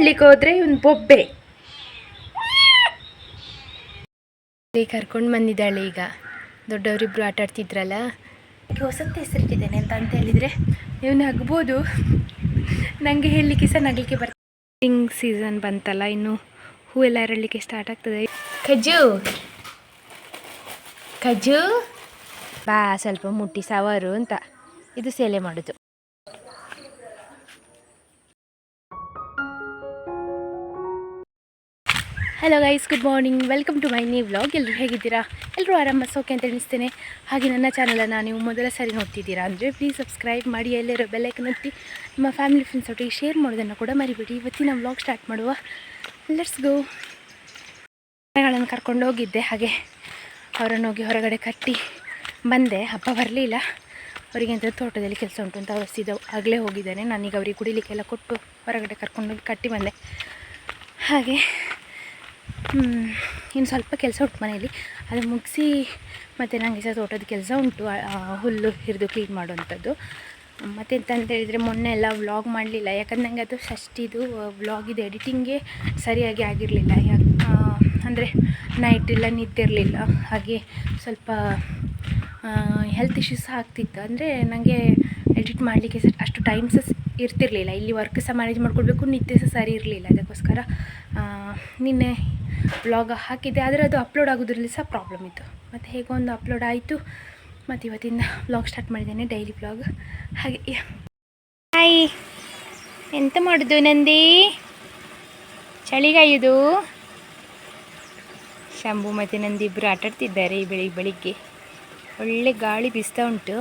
ಮಾಡ್ಲಿಕ್ಕೆ ಹೋದ್ರೆ ಇವನ್ ಬೊಬ್ಬೆ. ಕರ್ಕೊಂಡು ಬಂದಿದ್ದಾಳೆ ಈಗ. ದೊಡ್ಡವರಿಬ್ರು ಆಟ ಆಡ್ತಿದ್ರಲ್ಲ? ಹೊಸತ್ತು ಹೆಸರಿಟ್ಟಿದ್ದೇನೆ ಅಂತ ಅಂತ ಹೇಳಿದರೆ? ನೀವು ನಗ್ಬೋದು ನನಗೆ ಹೇಳಲಿಕ್ಕೆ ಸಹ ನಗಲಿಕ್ಕೆ ಬರ್ತದೆ ಸ್ಪ್ರಿಂಗ್ ಸೀಸನ್ ಬಂತಲ್ಲ ಇನ್ನು ಹೂ ಎಲ್ಲ ಅರಳಲಿಕ್ಕೆ ಸ್ಟಾರ್ಟ್ ಆಗ್ತದೆ. ಖಜು ಖಜು ಬಾ ಸ್ವಲ್ಪ ಮುಟ್ಟಿ ಸವಾರು ಅಂತ. ಇದು ಸೇಲೆ ಮಾಡೋದು. Hello guys good morning welcome to my new vlog ಎಲ್ಲರೂ ಹೇಗಿದ್ದೀರಾ? ಎಲ್ಲರೂ ಆರಾಮ ಸೋಕೆ ಅಂತ ಎಣಿಸ್ತೇನೆ. ಹಾಗೆ ನನ್ನ ಚಾನಲನ್ನು ನೀವು ಮೊದಲ ಸಾರಿ ನೋಡ್ತಿದ್ದೀರಾ ಅಂದರೆ ಪ್ಲೀಸ್ ಸಬ್ಸ್ಕ್ರೈಬ್ ಮಾಡಿ ಎಲ್ಲರೂ ಬೆಲ್ಲೈಕನ್ ಒತ್ತಿ. ನಿಮ್ಮ ಫ್ಯಾಮಿಲಿ ಫ್ರೆಂಡ್ಸ್ ಒಟ್ಟಿಗೆ ಶೇರ್ ಮಾಡೋದನ್ನು ಕೂಡ ಮರಿಬೇಡಿ. ಇವತ್ತಿನ ವ್ಲಾಗ್ ಸ್ಟಾರ್ಟ್ ಮಾಡುವ. ಲೆಟ್ಸ್ ಗೋ ಮನೆಗಳನ್ನು ಕರ್ಕೊಂಡು ಹೋಗಿದ್ದೆ. ಹಾಗೆ ಅವರನ್ನು ಹೋಗಿ ಹೊರಗಡೆ ಕಟ್ಟಿ ಬಂದೆ. ಹಬ್ಬ ಬರಲಿಲ್ಲ. ಅವರಿಗೆ ಅಂತ ತೋಟದಲ್ಲಿ ಕೆಲಸ ಉಂಟು ಅಂತ ಅವರಿಸಿದ ಆಗಲೇ ಹೋಗಿದ್ದಾನೆ. ನಾನೀಗ ಅವರಿಗೆ ಕುಡಿಲಿಕ್ಕೆಲ್ಲ ಕೊಟ್ಟು ಹೊರಗಡೆ ಕರ್ಕೊಂಡೋಗಿ ಕಟ್ಟಿ ಬಂದೆ. ಹಾಗೆ ಇನ್ನು ಸ್ವಲ್ಪ ಕೆಲಸ ಉಂಟು ಮನೆಯಲ್ಲಿ. ಅದು ಮುಗಿಸಿ ಮತ್ತು ನನಗೆ ಸಹ ತೋಟದ ಕೆಲಸ ಉಂಟು ಹುಲ್ಲು ಹಿರಿದು ಕ್ಲೀನ್ ಮಾಡುವಂಥದ್ದು. ಮತ್ತೆ ಎಂತ ಅಂತ ಹೇಳಿದರೆ ಮೊನ್ನೆ ಎಲ್ಲ ವ್ಲಾಗ್ ಮಾಡಲಿಲ್ಲ. ಯಾಕಂದ್ರೆ ನನಗೆ ಅದು ಷಷ್ಟಿದು ವ್ಲಾಗಿದು ಎಡಿಟಿಂಗೇ ಸರಿಯಾಗಿ ಆಗಿರಲಿಲ್ಲ. ಯಾಕೆ ಅಂದರೆ ನೈಟ್ ಎಲ್ಲ ನಿದ್ದೆ ಇರಲಿಲ್ಲ ಹಾಗೆ ಸ್ವಲ್ಪ ಹೆಲ್ತ್ ಇಶ್ಯೂಸ್ ಆಗ್ತಿತ್ತು. ಅಂದರೆ ನನಗೆ ಎಡಿಟ್ ಮಾಡಲಿಕ್ಕೆ ಸಹ ಅಷ್ಟು ಟೈಮ್ ಸಹ ಇರ್ತಿರಲಿಲ್ಲ. ಇಲ್ಲಿ ವರ್ಕ್ ಸಹ ಮ್ಯಾನೇಜ್ ಮಾಡ್ಕೊಳ್ಬೇಕು ನಿದ್ದೆ ಸಹ ಸರಿ ಇರಲಿಲ್ಲ. ಅದಕ್ಕೋಸ್ಕರ ನಿನ್ನೆ ವ್ಲಾಗ್ ಹಾಕಿದ್ದೆ, ಆದರೆ ಅದು ಅಪ್ಲೋಡ್ ಆಗೋದ್ರಲ್ಲಿ ಸಹ ಪ್ರಾಬ್ಲಮ್ ಇತ್ತು. ಮತ್ತು ಹೇಗೋ ಒಂದು ಅಪ್ಲೋಡ್ ಆಯಿತು. ಮತ್ತು ಇವತ್ತಿಂದ ಬ್ಲಾಗ್ ಸ್ಟಾರ್ಟ್ ಮಾಡಿದ್ದೇನೆ ಡೈಲಿ ಬ್ಲಾಗ್ ಹಾಗೆ ಹಾಯ್ ಎಂತ ಮಾಡೋದು ನಂದಿ? ಚಳಿಗಾಯೋದು ಶಂಭು ಮತ್ತು ನಂದಿ ಇಬ್ಬರು ಆಟಾಡ್ತಿದ್ದಾರೆ ಈ ಬೆಳಿಗ್ಗೆ ಬೆಳಿಗ್ಗೆ. ಒಳ್ಳೆ ಗಾಳಿ ಬೀಸ್ತಾ ಉಂಟು.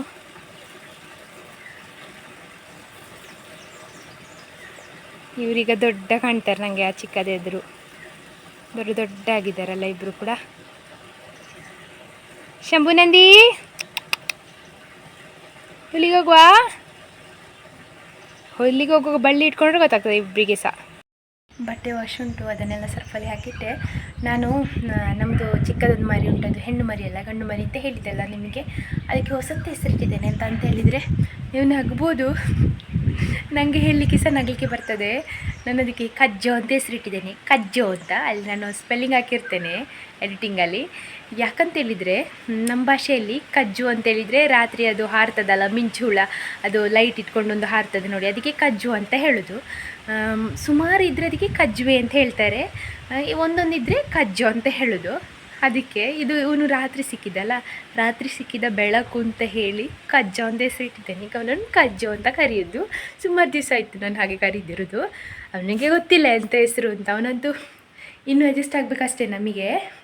ಇವರೀಗ ದೊಡ್ಡ ಕಾಣ್ತಾರೆ ನನಗೆ ಆ ಚಿಕ್ಕದ ಎದುರು. ದೊಡ್ಡ ದೊಡ್ಡ ಆಗಿದ್ದಾರಲ್ಲ ಇಬ್ಬರು ಕೂಡ. ಶಂಭು ನಂದಿ! ಹುಲ್ಲಿಗೆ ಹೋಗುವಾಗ ಬಳ್ಳಿ ಇಟ್ಕೊಂಡ್ರೆ ಗೊತ್ತಾಗ್ತದೆ ಇಬ್ಬರಿಗೆ ಸಹ ಬಟ್ಟೆ ವಾಶ್ ಉಂಟು, ಅದನ್ನೆಲ್ಲ ಸರ್ಫಲ್ಲಿ ಹಾಕಿಟ್ಟೆ. ನಾನು ನಮ್ಮದು ಚಿಕ್ಕದೊಂದು ಮರಿ ಉಂಟದು, ಹೆಣ್ಣು ಮರಿ ಅಲ್ಲ, ಗಂಡು ಮರಿ ಅಂತ ಹೇಳಿದ್ದೆಲ್ಲ ನಿಮಗೆ. ಅದಕ್ಕೆ ಹೊಸತ್ತು ಹೆಸರಿಟ್ಟಿದ್ದೇನೆ ಅಂತ ಅಂತ ಹೇಳಿದರೆ ನೀವು ನಗ್ಬೋದು. ನನಗೆ ಹೇಳಲಿಕ್ಕೆ ಸಹ ನಗಲಿಕ್ಕೆ ಬರ್ತದೆ. ನಾನು ಅದಕ್ಕೆ ಕಜ್ಜೋ ಅಂತ ಹೆಸರಿಟ್ಟಿದ್ದೇನೆ. ಕಜ್ಜೋ ಅಂತ. ಅಲ್ಲಿ ನಾನು ಸ್ಪೆಲ್ಲಿಂಗ್ ಹಾಕಿರ್ತೇನೆ ಎಡಿಟಿಂಗಲ್ಲಿ ಯಾಕಂತೇಳಿದರೆ ನಮ್ಮ ಭಾಷೆಯಲ್ಲಿ ಕಜ್ಜು ಅಂತೇಳಿದರೆ ರಾತ್ರಿ ಅದು ಹಾರ್ತದಲ್ಲ, ಮಿಂಚುಳ, ಅದು ಲೈಟ್ ಇಟ್ಕೊಂಡು ಒಂದು ಹಾರ್ತದೆ ನೋಡಿ, ಅದಕ್ಕೆ ಕಜ್ಜು ಅಂತ ಹೇಳೋದು. ಸುಮಾರು ಇದ್ದರೆ ಅದಕ್ಕೆ ಕಜ್ಜುವೆ ಅಂತ ಹೇಳ್ತಾರೆ. ಒಂದೊಂದಿದ್ರೆ ಕಜ್ಜು ಅಂತ ಹೇಳೋದು. ಅದಕ್ಕೆ ಇದು ಇವನು ರಾತ್ರಿ ಸಿಕ್ಕಿದ್ದಲ್ಲ ರಾತ್ರಿ ಸಿಕ್ಕಿದ ಬೆಳಕು ಅಂತ ಹೇಳಿ ಕಜ್ಜ ಅಂತ ಹೆಸರಿಟ್ಟಿದ್ದೇನೆ ಈಗ ಅವನನ್ನು ಕಜ್ಜ ಅಂತ ಕರೆಯೋದು. ಸುಮಾರು ದಿವಸ ಆಯಿತು ನಾನು ಹಾಗೆ ಕರೀದಿರೋದು. ಅವನಿಗೆ ಗೊತ್ತಿಲ್ಲ ಎಂಥ ಹೆಸರು ಅಂತ. ಅವನಂತೂ ಇನ್ನೂ ಅಡ್ಜಸ್ಟ್ ಆಗಬೇಕಷ್ಟೇ ನಮಗೆ.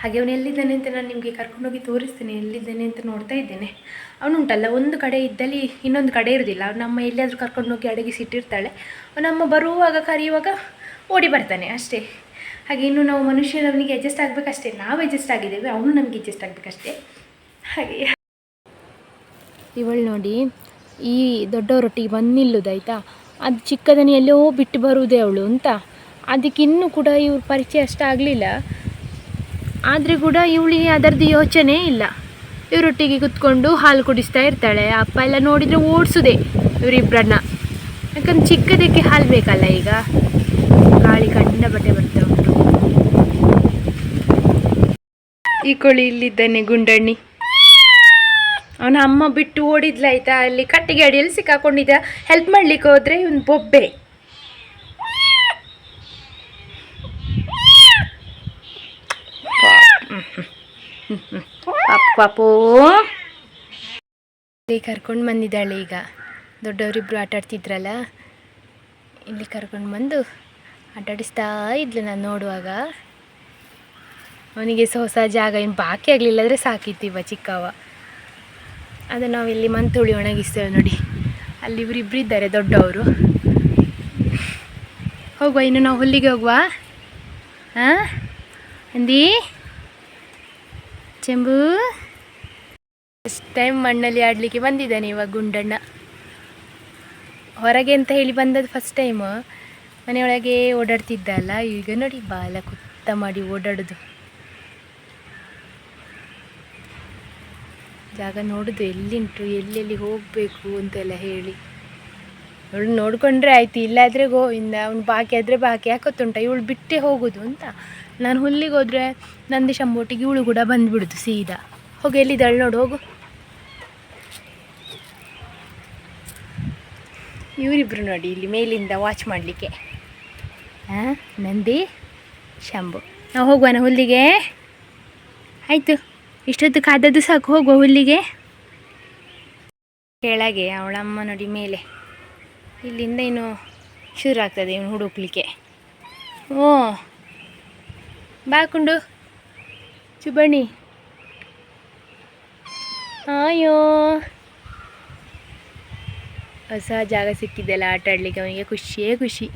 ಹಾಗೆ ಅವನು ಎಲ್ಲಿದ್ದಾನೆ ಅಂತ ನಾನು ನಿಮಗೆ ಕರ್ಕೊಂಡೋಗಿ ತೋರಿಸ್ತೇನೆ. ಎಲ್ಲಿದ್ದಾನೆ ಅಂತ ನೋಡ್ತಾ ಇದ್ದೇನೆ. ಅವನುಂಟಲ್ಲ ಒಂದು ಕಡೆ ಇದ್ದಲ್ಲಿ ಇನ್ನೊಂದು ಕಡೆ ಇರೋದಿಲ್ಲ. ನಮ್ಮ ಎಲ್ಲಿಯಾದರೂ ಕರ್ಕೊಂಡೋಗಿ ಅಡಗಿಸಿಟ್ಟಿರ್ತಾಳೆ. ಅವನಮ್ಮ ಬರುವಾಗ, ಕರೆಯುವಾಗ ಓಡಿ ಬರ್ತಾನೆ ಅಷ್ಟೇ. ಹಾಗೆ ಇನ್ನು ನಾವು ಮನುಷ್ಯನವನಿಗೆ ಅಡ್ಜಸ್ಟ್ ಆಗಬೇಕಷ್ಟೇ, ನಾವು ಅಡ್ಜಸ್ಟ್ ಆಗಿದ್ದೇವೆ, ಅವನು ನಮಗೆ ಅಡ್ಜಸ್ಟ್ ಆಗಬೇಕಷ್ಟೇ. ಹಾಗೆ. ಇವಳು ನೋಡಿ, ಈ ದೊಡ್ಡವರೊಟ್ಟಿಗೆ ಬಂದು ನಿಲ್ಲುದಾಯ್ತಾ ಅದು ಚಿಕ್ಕದನಿ ಎಲ್ಲೋ ಬಿಟ್ಟು ಬರುವುದೇ ಅವಳು ಅಂತ. ಅದಕ್ಕೆ ಇನ್ನೂ ಕೂಡ ಇವ್ರ ಪರಿಚಯ ಅಷ್ಟಾಗಲಿಲ್ಲ ಆದರೆ ಕೂಡ ಇವಳಿಗೆ ಅದರದ್ದು ಯೋಚನೆ ಇಲ್ಲ. ಇವರೊಟ್ಟಿಗೆ ಕುತ್ಕೊಂಡು ಹಾಲು ಕುಡಿಸ್ತಾ ಇರ್ತಾಳೆ, ಅಪ್ಪ ಎಲ್ಲ ನೋಡಿದರೆ ಓಡಿಸುದೆ ಇವರಿಬ್ಬರನ್ನ ಯಾಕಂದ್ರೆ ಚಿಕ್ಕದಕ್ಕೆ ಹಾಲು ಬೇಕಲ್ಲ ಈಗ. ಗಾಳಿ ಕಂಡ ಬಟ್ಟೆ ಬರ್ತಾ ಉಂಟು. ಕೋಳಿ ಇಲ್ಲಿದ್ದಾನೆ ಗುಂಡಣ್ಣಿ. ಅವನ ಅಮ್ಮ ಬಿಟ್ಟು ಓಡಿದ್ಲಾಯ್ತಾ ಅಲ್ಲಿ ಕಟ್ಟಿಗೆ ಅಡಿಯಲ್ಲಿ ಸಿಕ್ಕಾಕೊಂಡಿದ್ದ ಹೆಲ್ಪ್ ಮಾಡ್ಲಿಕ್ಕೆ ಹೋದ್ರೆ ಇವನು ಬೊಬ್ಬೆ. ಇಲ್ಲಿ ಕರ್ಕೊಂಡು ಬಂದಿದ್ದಾಳೆ ಈಗ. ದೊಡ್ಡವರಿಬ್ರು ಆಟ ಆಡ್ತಿದ್ರಲ್ಲ? ಇಲ್ಲಿ ಕರ್ಕೊಂಡು ಬಂದು ಆಟಾಡಿಸ್ತಾ ಇದ್ಲು ನಾನು ನೋಡುವಾಗ. ಅವನಿಗೆ ಸಹ ಹೊಸ ಜಾಗ ಏನು ಬಾಕಿ ಆಗಲಿಲ್ಲ ಅಂದರೆ ಸಾಕಿತ್ತೀವ ಚಿಕ್ಕವ ಅದು ನಾವು ಇಲ್ಲಿ ಮಂತುಳಿ ಒಣಗಿಸ್ತೇವೆ ನೋಡಿ. ಅಲ್ಲಿ ಇವರಿಬ್ಬರು ಇದ್ದಾರೆ ದೊಡ್ಡವರು. ಹೋಗುವ, ಇನ್ನು ನಾವು ಹುಲ್ಲಿಗೆ ಹೋಗುವ? ಹಾಂ ಅಂದಿ? ಚೆಂಬು? ಫಸ್ಟ್ ಟೈಮ್ ಮಣ್ಣಲ್ಲಿ ಆಡಲಿಕ್ಕೆ ಬಂದಿದ್ದಾನೆ ಇವಾಗ ಗುಂಡಣ್ಣ. ಹೊರಗೆ ಅಂತ ಹೇಳಿ ಬಂದದ್ದು ಫಸ್ಟ್ ಟೈಮು ಮನೆಯೊಳಗೆ ಓಡಾಡ್ತಿದ್ದ ಅಲ್ಲ ಈಗ ನೋಡಿ ಬಾಲ ಕುತ್ತ ಮಾಡಿ ಓಡಾಡೋದು. ಜಾಗ ನೋಡೋದು ಎಲ್ಲಿಂಟು, ಎಲ್ಲೆಲ್ಲಿ ಹೋಗಬೇಕು ಅಂತೆಲ್ಲ ಹೇಳಿ. ಇವಳು ನೋಡಿಕೊಂಡ್ರೆ ಆಯ್ತು, ಇಲ್ಲಾದರೆ ಗೋವಿಂದ ಅವ್ನು ಬಾಕಿ ಆದರೆ ಬಾಕಿ ಹಾಕೋತುಂಟ ಇವಳು ಬಿಟ್ಟೇ ಹೋಗೋದು ಅಂತ. ನಾನು ಹುಲ್ಲಿಗೆ ಹೋದರೆ ನಂದಿ ಶಂಬೋಟಿಗೆ ಇವಳು ಕೂಡ ಬಂದುಬಿಡುದು ಸೀದಾ. ಹೋಗಿ ಎಲ್ಲಿದ್ದಾಳೆ ನೋಡು, ಹೋಗು. ಇವರಿಬ್ರು ನೋಡಿ, ಇಲ್ಲಿ ಮೇಲಿಂದ ವಾಚ್ ಮಾಡಲಿಕ್ಕೆ. ಹಾಂ ನಂದಿ, ಶಂಭು. ನಾವು ಹೋಗುವನ ಹುಲ್ಲಿಗೆ. ಆಯಿತು. ಇಷ್ಟೊತ್ತು ಕಾದದ್ದು ಸಾಕು, ಹೋಗುವ ಹುಲ್ಲಿಗೆ. ಕೆಳಗೆ ಅವಳಮ್ಮ ನೋಡಿ ಮೇಲೆ. ಇಲ್ಲಿಂದ ಇನ್ನು ಶುರು ಆಗ್ತದೆ ಇವನು ಹುಡುಕ್ಲಿಕ್ಕೆ. ಓ ಬಾಕುಂಡು ಚುಬಣಿ ಅಯ್ಯೋ ಹೊಸ ಜಾಗ ಸಿಕ್ಕಿದ್ದೆಲ್ಲ ಆಟ ಆಡಲಿಕ್ಕೆ ಅವನಿಗೆ ಖುಷಿಯೇ ಖುಷಿ.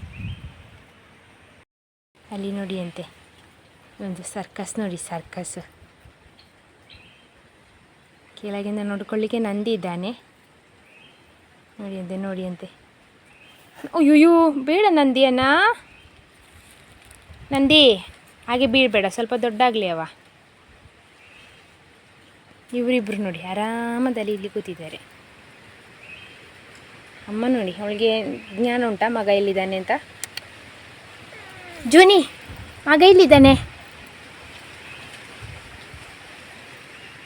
ಅಲ್ಲಿ ನೋಡಿ ಅಂತೆ. ಒಂದು ಸರ್ಕಸ್ ನೋಡಿ ಸರ್ಕಸ್ ಕೆಳಗಿಂದ ನೋಡ್ಕೊಳ್ಳಿಕ್ಕೆ ನಂದಿ ಇದ್ದಾನೆ. ನೋಡಿ ಅಂತೆ ನೋಡಿ ಅಂತೆ. ಅಯ್ಯೋ ಬೇಡ ನಂದಿಯನ್ನ ನಂದಿ, ಹಾಗೆ ಬೀಳಬೇಡ, ಸ್ವಲ್ಪ ದೊಡ್ಡಾಗಲಿ ಅವ. ಇವರಿಬ್ರು ನೋಡಿ, ಆರಾಮದಲ್ಲಿ ಇಲ್ಲಿ ಕೂತಿದ್ದಾರೆ. ಅಮ್ಮ ನೋಡಿ, ಅವಳಿಗೆ ಜ್ಞಾನ ಉಂಟಾ, ಮಗ ಎಲ್ಲಿದ್ದಾನೆ ಅಂತ? ಜೂನಿ ಮಗ ಇಲ್ಲಿದ್ದಾನೆ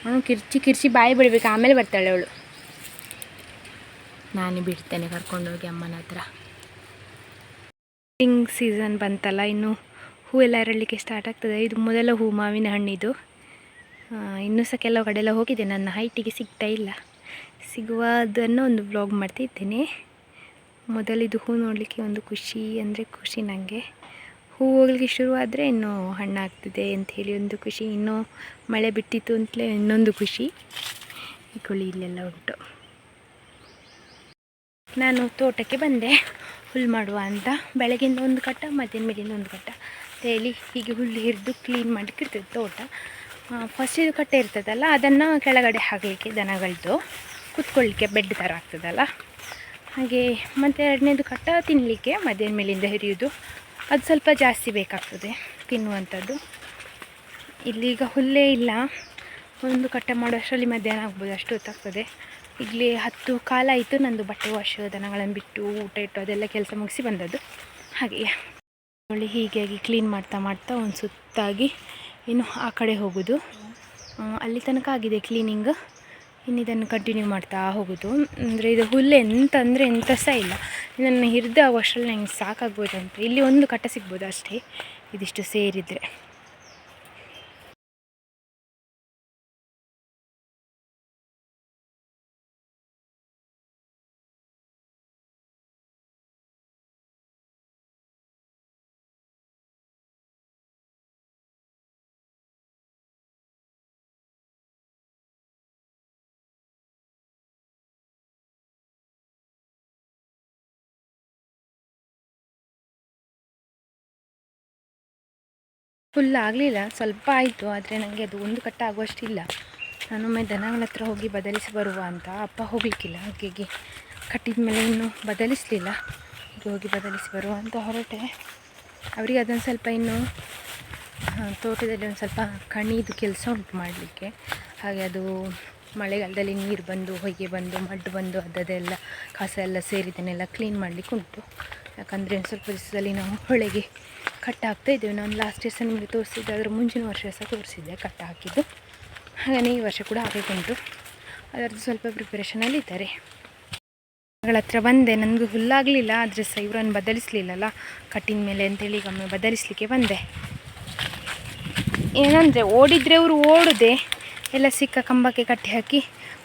ಅವನು ಕಿರ್ಚಿ ಕಿರ್ಚಿ ಬಾಯಿ ಬಿಡಬೇಕು ಆಮೇಲೆ ಬರ್ತಾಳೆ ಅವಳು. ನಾನು ಬಿಡ್ತೇನೆ ಕರ್ಕೊಂಡೋಗಿ ಅಮ್ಮನ ಹತ್ರ. ಸ್ಪ್ರಿಂಗ್ ಸೀಸನ್ ಬಂತಲ್ಲ ಇನ್ನು ಹೂವೆಲ್ಲ ಇರಲಿಕ್ಕೆ ಸ್ಟಾರ್ಟ್ ಆಗ್ತದೆ. ಇದು ಮೊದಲ ಹೂ ಮಾವಿನ ಹಣ್ಣಿದು. ಇನ್ನೂ ಸಹ ಕೆಲವು ಕಡೆ ಎಲ್ಲ ಹೋಗಿದೆ ನನ್ನ ಹೈಟಿಗೆ ಸಿಗ್ತಾ ಇಲ್ಲ. ಸಿಗುವುದನ್ನು ಒಂದು ವ್ಲಾಗ್ ಮಾಡ್ತಿದ್ದೇನೆ. ಮೊದಲಿದು ಹೂ ನೋಡಲಿಕ್ಕೆ ಒಂದು ಖುಷಿ ಅಂದರೆ ಖುಷಿ ನನಗೆ ಹೂ ಹೋಗಲಿಕ್ಕೆ ಶುರುವಾದರೆ ಇನ್ನೂ ಹಣ್ಣಾಗ್ತಿದೆ ಹೇಳಿ ಒಂದು ಖುಷಿ. ಇನ್ನೂ ಮಳೆ ಬಿಟ್ಟಿತ್ತು ಅಂತಲೇ ಇನ್ನೊಂದು ಖುಷಿ. ಕುಳಿ ಇಲ್ಲೆಲ್ಲ ಉಂಟು. ನಾನು ತೋಟಕ್ಕೆ ಬಂದೆ. ಹುಲ್ಲು ಮಾಡುವ ಅಂತ. ಬೆಳಗಿಂದ ಒಂದು ಕಟ್ಟ ಮಧ್ಯಾಹ್ನ ಮೇಲಿಂದ ಒಂದು ಕಟ್ಟ ಹೇಳಿ ಹೀಗೆ ಹುಲ್ಲು ಹಿರಿದು ಕ್ಲೀನ್ ಮಾಡಲಿಕ್ಕೆ ಇರ್ತದೆ ತೋಟ. ಫಸ್ಟ್ ಇದು ಕಟ್ಟೆ ಇರ್ತದಲ್ಲ, ಅದನ್ನು ಕೆಳಗಡೆ ಹಾಕಲಿಕ್ಕೆ ದನಗಳದ್ದು ಕುತ್ಕೊಳ್ಳಿಕ್ಕೆ ಬೆಡ್ ಥರ ಆಗ್ತದಲ್ಲ. ಹಾಗೆ ಮತ್ತು ಎರಡನೇದು ಕಟ್ಟ ತಿನ್ನಲಿಕ್ಕೆ ಮಧ್ಯಾಹ್ನ ಮೇಲಿಂದ ಹಿರಿಯೋದು ಅದು ಸ್ವಲ್ಪ ಜಾಸ್ತಿ ಬೇಕಾಗ್ತದೆ ತಿನ್ನುವಂಥದ್ದು. ಇಲ್ಲೀಗ ಹುಲ್ಲೇ ಇಲ್ಲ. ಒಂದು ಕಟ್ಟೆ ಮಾಡೋಷ್ಟರಲ್ಲಿ ಮಧ್ಯಾಹ್ನ ಆಗ್ಬೋದು, ಅಷ್ಟು ಹೊತ್ತಾಗ್ತದೆ. ಇಲ್ಲಿ ಹತ್ತು ಕಾಲ ಆಯಿತು ನಂದು ಬಟ್ಟೆ ವಾಶ್ ದನಗಳನ್ನು ಬಿಟ್ಟು ಊಟ ಇಟ್ಟು ಅದೆಲ್ಲ ಕೆಲಸ ಮುಗಿಸಿ ಬಂದದ್ದು. ಹಾಗೆಯೇ. ಒಳ್ಳೆ ಹೀಗಾಗಿ ಕ್ಲೀನ್ ಮಾಡ್ತಾ ಮಾಡ್ತಾ ಒಂದು ಸುತ್ತಾಗಿ ಇನ್ನು ಆ ಕಡೆ ಹೋಗೋದು. ಅಲ್ಲಿ ತನಕ ಆಗಿದೆ ಕ್ಲೀನಿಂಗ್ ಇನ್ನು ಇದನ್ನು ಕಂಟಿನ್ಯೂ ಮಾಡ್ತಾ ಹೋಗೋದು. ಅಂದರೆ ಇದು ಹುಲ್ಲು ಎಂತ ಅಂದರೆ ಎಂಥ ಸಹ ಇಲ್ಲ. ಇದನ್ನು ಹಿರಿದು ಆಗುವಷ್ಟರಲ್ಲಿ ನಂಗೆ ಸಾಕಾಗ್ಬೋದು ಅಂತ ಇಲ್ಲಿ ಒಂದು ಕಟ್ಟ ಸಿಗ್ಬೋದು ಅಷ್ಟೇ. ಇದಿಷ್ಟು ಸೇರಿದರೆ. ಫುಲ್ ಆಗಲಿಲ್ಲ. ಸ್ವಲ್ಪ ಆಯಿತು, ಆದರೆ ನನಗೆ ಅದು ಒಂದು ಕಟ್ಟ ಆಗುವಷ್ಟಿಲ್ಲ. ನಾನೊಮ್ಮೆ ದನಗಳ ಹತ್ರ ಹೋಗಿ ಬದಲಿಸಿ ಬರುವ ಅಂತ ಅಪ್ಪ ಹೋಗಲಿಕ್ಕಿಲ್ಲ. ಹಾಗಾಗಿ ಕಟ್ಟಿದ ಮೇಲೆ ಇನ್ನೂ ಬದಲಿಸಲಿಲ್ಲ. ಹೀಗೆ ಹೋಗಿ ಬದಲಿಸಿ ಬರುವ ಅಂತ ಹೊರಟೆ. ಅವರಿಗೆ ಅದೊಂದು ಸ್ವಲ್ಪ ಇನ್ನು ತೋಟದಲ್ಲಿ ಒಂದು ಸ್ವಲ್ಪ ಕಣಿದು ಕೆಲಸ ಉಂಟು ಮಾಡಲಿಕ್ಕೆ. ಹಾಗೆ ಅದು ಮಳೆಗಾಲದಲ್ಲಿ ನೀರು ಬಂದು, ಹೊಯ್ಗೆ ಬಂದು, ಮಡ್ಡು ಬಂದು, ಅದದೆಲ್ಲ ಕಸ ಎಲ್ಲ ಸೇರಿದನ್ನೆಲ್ಲ ಕ್ಲೀನ್ ಮಾಡಲಿಕ್ಕೆ ಉಂಟು. ಯಾಕಂದರೆ ಸ್ವಲ್ಪ ದಿವಸದಲ್ಲಿ ನಾವು ಹೊಳೆಗೆ ಕಟ್ಟ ಹಾಕ್ತಾ ಇದ್ದೇವೆ. ನಾನು ಲಾಸ್ಟ್ ಇಯರ್ ಸಹ ನಿಮಗೆ ತೋರಿಸಿದ್ದೆ. ಅದರ ಮುಂಚಿನ ವರ್ಷ ಸಹ ತೋರಿಸಿದ್ದೆ ಕಟ್ ಹಾಕಿದ್ದು. ಹಾಗೆಯೇ ಈ ವರ್ಷ ಕೂಡ ಆಗಬೇಕುಂಟು ಅದರದ್ದು ಸ್ವಲ್ಪ ಪ್ರಿಪರೇಷನಲ್ಲಿ ಇದ್ದಾರೆ. ಮಗಳ ಹತ್ರ ಬಂದೆ. ನನಗೂ ಹುಲ್ಲಾಗಲಿಲ್ಲ ಆದರೆ ಸಹ ಇವರನ್ನು ಬದಲಿಸಲಿಲ್ಲಲ್ಲ. ಕಟ್ಟಿನ ಮೇಲೆ ಅಂತೇಳಿ ಒಮ್ಮೆ ಬದಲಿಸಲಿಕ್ಕೆ ಬಂದೆ. ಏನಂದರೆ ಓಡಿದರೆ ಅವರು ಓಡದೆ. ಎಲ್ಲ ಸಿಕ್ಕ ಕಂಬಕ್ಕೆ ಕಟ್ಟಿ ಹಾಕಿ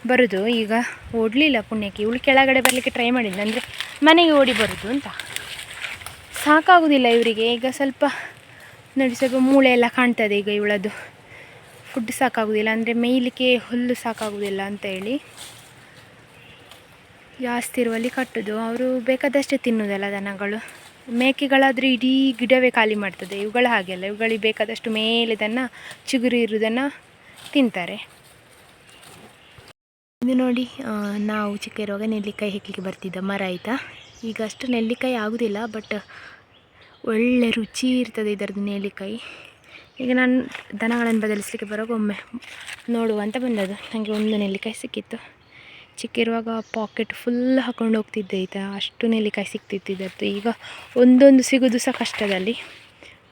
ಬರೋದು. ಈಗ ಓಡಲಿಲ್ಲ ಪುಣ್ಯಕ್ಕೆ. ಇವಳು ಕೆಳಗಡೆ ಬರಲಿಕ್ಕೆ ಟ್ರೈ ಮಾಡಿದ್ಲು. ಅಂದರೆ ಮನೆಗೆ ಓಡಿ ಬರೋದು ಅಂತ. ಸಾಕಾಗೋದಿಲ್ಲ ಇವರಿಗೆ. ಈಗ ಸ್ವಲ್ಪ ನೋಡಿ, ಸ್ವಲ್ಪ ಮೂಳೆ ಎಲ್ಲ ಕಾಣ್ತದೆ ಈಗ ಇವಳದು ಫುಡ್ ಸಾಕಾಗೋದಿಲ್ಲ, ಅಂದರೆ ಮೇಯ್ಲಿಕ್ಕೆ ಹುಲ್ಲು ಸಾಕಾಗೋದಿಲ್ಲ ಅಂತ ಹೇಳಿ. ಜಾಸ್ತಿ ಇರುವಲ್ಲಿ ಕಟ್ಟೋದು. ಅವರು ಬೇಕಾದಷ್ಟೇ ತಿನ್ನೋದಲ್ಲ ದನಗಳು. ಮೇಕೆಗಳಾದರೆ ಇಡೀ ಗಿಡವೇ ಖಾಲಿ ಮಾಡ್ತದೆ. ಇವುಗಳ ಹಾಗೆಲ್ಲ. ಇವುಗಳಿಗೆ ಬೇಕಾದಷ್ಟು ಮೇಲಿದನ್ನು ಚಿಗುರು ಇರುವುದನ್ನು ತಿಂತಾರೆ. ಇದು ನೋಡಿ ನಾವು ಚಿಕ್ಕ ಇರುವಾಗ ನೆಲ್ಲಿಕಾಯಿ ಹೆಕ್ಕಲಿಕ್ಕೆ ಬರ್ತಿದ್ದ ಮರ ಆಯಿತಾ? ಈಗ ಅಷ್ಟು ನೆಲ್ಲಿಕಾಯಿ ಆಗೋದಿಲ್ಲ ಬಟ್ ಒಳ್ಳೆ ರುಚಿ ಇರ್ತದೆ ಇದರದ್ದು ನೆಲ್ಲಿಕಾಯಿ. ಈಗ ನಾನು ದನಗಳನ್ನು ಬದಲಿಸಲಿಕ್ಕೆ ಬರೋಕ್ಕೆ ಒಮ್ಮೆ ನೋಡುವ ಅಂತ ಬಂದದ್ದು. ನನಗೆ ಒಂದು ನೆಲ್ಲಿಕಾಯಿ ಸಿಕ್ಕಿತ್ತು. ಚಿಕ್ಕಿರುವಾಗ ಪಾಕೆಟ್ ಫುಲ್ ಹಾಕೊಂಡು ಹೋಗ್ತಿದ್ದೆ ಆಯಿತಾ ಅಷ್ಟು ನೆಲ್ಲಿಕಾಯಿ ಸಿಕ್ತಿತ್ತು ಇದರದ್ದು. ಈಗ ಒಂದೊಂದು ಸಿಗೋದು ಸಹ ಕಷ್ಟದಲ್ಲಿ.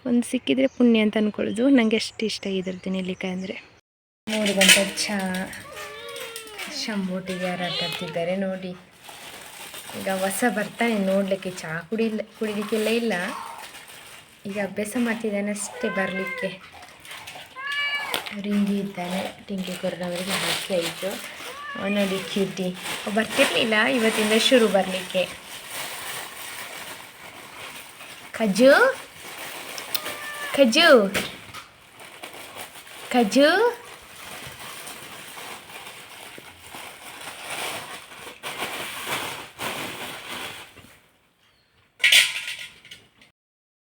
ಒಂದು ಸಿಕ್ಕಿದರೆ ಪುಣ್ಯ ಅಂತ ಅಂದ್ಕೊಳ್ಳೋದು ನನಗೆ ಅಷ್ಟು ಇಷ್ಟ ಇದರದ್ದು ನೆಲ್ಲಿಕಾಯಿ ಅಂದರೆ. ನೋಡಿ ಬಂತ ಚಹಾ ಶಂಬೋಟಿಗೆ ಆಡ್ತಿದ್ದಾರೆ ನೋಡಿ. ಈಗ ಹೊಸ ಬರ್ತಾನೆ ನೋಡಲಿಕ್ಕೆ. ಚಹಾ ಕುಡಿಲ್ಲ ಕುಡಿಲಿಕ್ಕೆಲ್ಲ ಇಲ್ಲ. ಈಗ ಅಭ್ಯಾಸ ಮಾಡ್ತಿದ್ದಾನೆ ಅಷ್ಟೇ ಬರಲಿಕ್ಕೆ. ರಿಂಗಿ ಇದ್ದಾನೆ ಟಿಂಕಿ ಕೊರ್ನವರಿಗೆ ಹಾಕಿ ಆಯಿತು ನೋಡಿ ಕ್ಯೂಟಿ ಬರ್ತಿರ್ಲಿಲ್ಲ, ಇವತ್ತಿಂದ ಶುರು ಬರಲಿಕ್ಕೆ. ಖಜು ಖಜು ಖಜು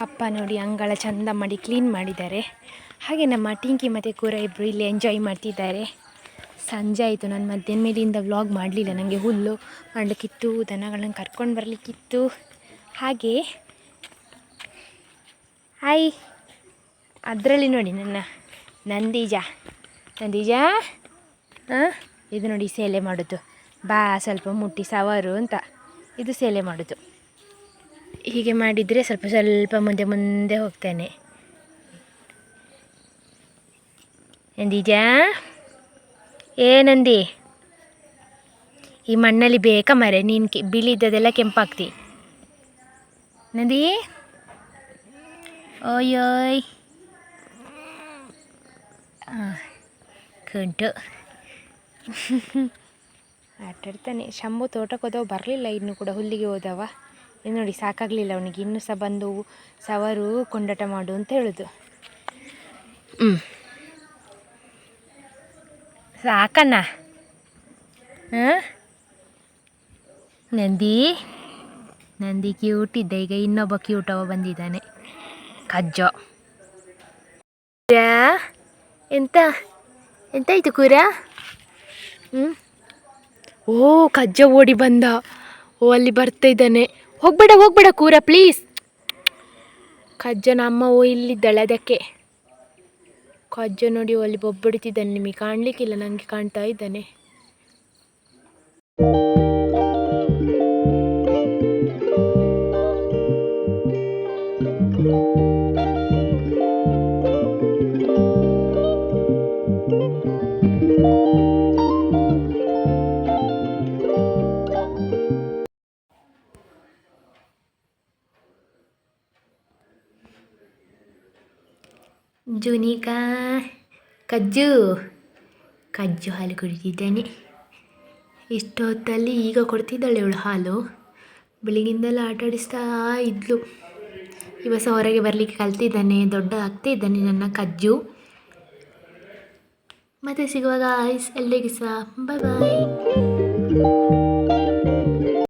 ಅಪ್ಪ ನೋಡಿ ಅಂಗಳ ಚಂದ ಮಾಡಿ ಕ್ಲೀನ್ ಮಾಡಿದ್ದಾರೆ. ಹಾಗೆ ನಮ್ಮ ಟಿಂಕಿ ಮತ್ತು ಕೂರ ಇಬ್ಬರು ಇಲ್ಲಿ ಎಂಜಾಯ್ ಮಾಡ್ತಿದ್ದಾರೆ. ಸಂಜೆ ಆಯಿತು, ನಾನು ಮಧ್ಯಾಹ್ನ ಮೇಲಿಂದ ವ್ಲಾಗ್ ಮಾಡಲಿಲ್ಲ ನನಗೆ ಹುಲ್ಲು ಮಾಡಲಿಕ್ಕಿತ್ತು ದನಗಳನ್ನು ಕರ್ಕೊಂಡು ಬರಲಿಕ್ಕಿತ್ತು. ಹಾಗೆ ಹಾಯ್ ಅದರಲ್ಲಿ ನೋಡಿ ನನ್ನ ನಂದೀಜ. ನಂದೀಜ ಹಾಂ ಇದು ನೋಡಿ ಸೇಲೆ ಮಾಡೋದು. ಬಾ, ಸ್ವಲ್ಪ ಮುಟ್ಟಿ ಸವಾರು ಅಂತ. ಇದು ಸೇಲೆ ಮಾಡೋದು. ಹೀಗೆ ಮಾಡಿದರೆ ಸ್ವಲ್ಪ ಸ್ವಲ್ಪ ಮುಂದೆ ಮುಂದೆ ಹೋಗ್ತೇನೆ. ನಂದೀಜ? ಏ ನಂದಿ, ಈ ಮಣ್ಣಲ್ಲಿ ಬೇಕಾ ಮರೆ? ನೀನು ಕೆ ಬಿಳಿದ್ದದೆಲ್ಲ ಕೆಂಪಾಗ್ತಿ. ನಂದಿ? ಓಯೋಯ್ ಹಾಂ ಕುಂಟು ಆಟಾಡ್ತಾನೆ. ಶಂಭು ತೋಟಕ್ಕೆ ಹೋದವ ಬರಲಿಲ್ಲ, ಇನ್ನು ಕೂಡ ಹುಲ್ಲಿಗೆ ಹೋದವ. ನೋಡಿ ಸಾಕಾಗಲಿಲ್ಲ ಅವನಿಗೆ. ಇನ್ನೂ ಸಹ ಬಂದು ಸವರು ಕೊಂಡಾಟ ಮಾಡು ಅಂತ ಹೇಳೋದು. ಹ್ಞೂ ಸಾಕಣ್ಣ. ಹಾಂ? ನಂದಿ? ನಂದಿ ಕ್ಯೂಟ್ ಇದ್ದ. ಈಗ ಇನ್ನೊಬ್ಬ ಕ್ಯೂಟ್ ಅವ ಬಂದಿದ್ದಾನೆ. ಕಜ್ಜ. ಎಂತ? ಎಂತಾಯ್ತು ಕೂರ ಹ್ಞೂ ಓ ಕಜ್ಜ ಓಡಿ ಬಂದ. ಓ ಅಲ್ಲಿ ಬರ್ತಾ ಇದ್ದಾನೆ. ಹೋಗ್ಬೇಡ ಹೋಗ್ಬೇಡ ಕೂರ ಪ್ಲೀಸ್ ಕಜ್ಜನ ಅಮ್ಮ ಓ ಇಲ್ಲಿದ್ದಾಳೆ ಅದಕ್ಕೆ. ಕಜ್ಜ ನೋಡಿ ಅಲ್ಲಿ ಬೊಬ್ಬಿಡ್ತಿದ್ದಾನೆ ನಿಮಗೆ, ಕಾಣಲಿಕ್ಕಿಲ್ಲ ನನಗೆ ಕಾಣ್ತಾ ಇದ್ದಾನೆ. ಜುನಿಕಾ ಕಜ್ಜು. ಕಜ್ಜು ಹಾಲು ಕುಡಿತಿದ್ದೇನೆ. ಇಷ್ಟೊತ್ತಲ್ಲಿ ಈಗ ಕೊಡ್ತಿದ್ದಾಳೆ ಇವಳು ಹಾಲು. ಬೆಳಗಿಂದೆಲ್ಲ ಆಟಾಡಿಸ್ತಾ ಇದ್ಲು. ಇವಸ ಹೊರಗೆ ಬರಲಿಕ್ಕೆ ಕಲ್ತಿದ್ದಾನೆ, ದೊಡ್ಡ ಆಗ್ತಿದ್ದಾನೆ ನನ್ನ ಕಜ್ಜು. ಮತ್ತೆ ಸಿಗುವಾಗ ಎಲ್ಲಿಗೆ ಸಹ. ಬಾಯ್ ಬಾಯ್